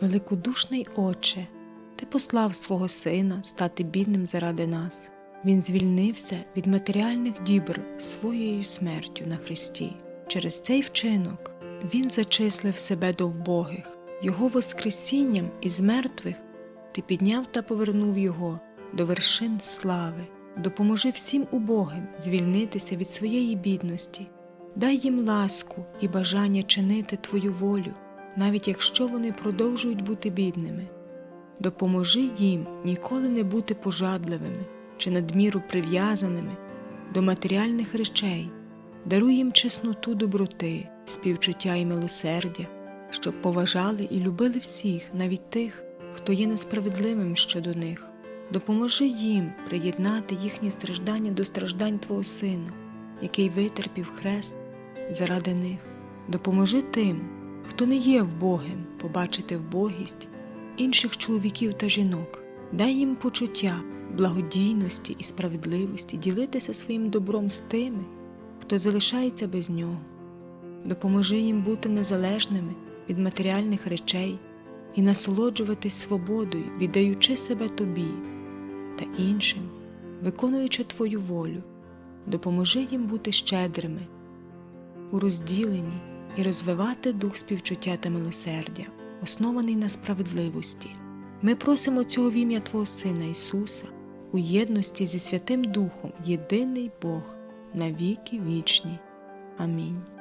Великодушний Отче, Ти послав свого Сина стати бідним заради нас. Він звільнився від матеріальних дібр своєю смертю на Христі. Через цей вчинок Він зачислив себе до вбогих, Його Воскресінням із мертвих Ти підняв та повернув Його до вершин слави. Допоможи всім убогим звільнитися від своєї бідності, дай їм ласку і бажання чинити Твою волю, навіть якщо вони продовжують бути бідними. Допоможи їм ніколи не бути пожадливими чи надміру прив'язаними до матеріальних речей, даруй їм чесноту доброти, співчуття і милосердя, щоб поважали і любили всіх, навіть тих, хто є несправедливим щодо них. Допоможи їм приєднати їхні страждання до страждань Твого Сина, який витерпів хрест заради них. Допоможи тим, хто не є вбогим, побачити вбогість інших чоловіків та жінок. Дай їм почуття благодійності і справедливості ділитися своїм добром з тими, хто залишається без нього. Допоможи їм бути незалежними від матеріальних речей і насолоджуватись свободою, віддаючи себе тобі та іншим, виконуючи Твою волю, допоможи їм бути щедрими у розділенні і розвивати дух співчуття та милосердя, оснований на справедливості. Ми просимо цього в ім'я Твого Сина Ісуса у єдності зі Святим Духом, єдиний Бог, на віки вічні. Амінь.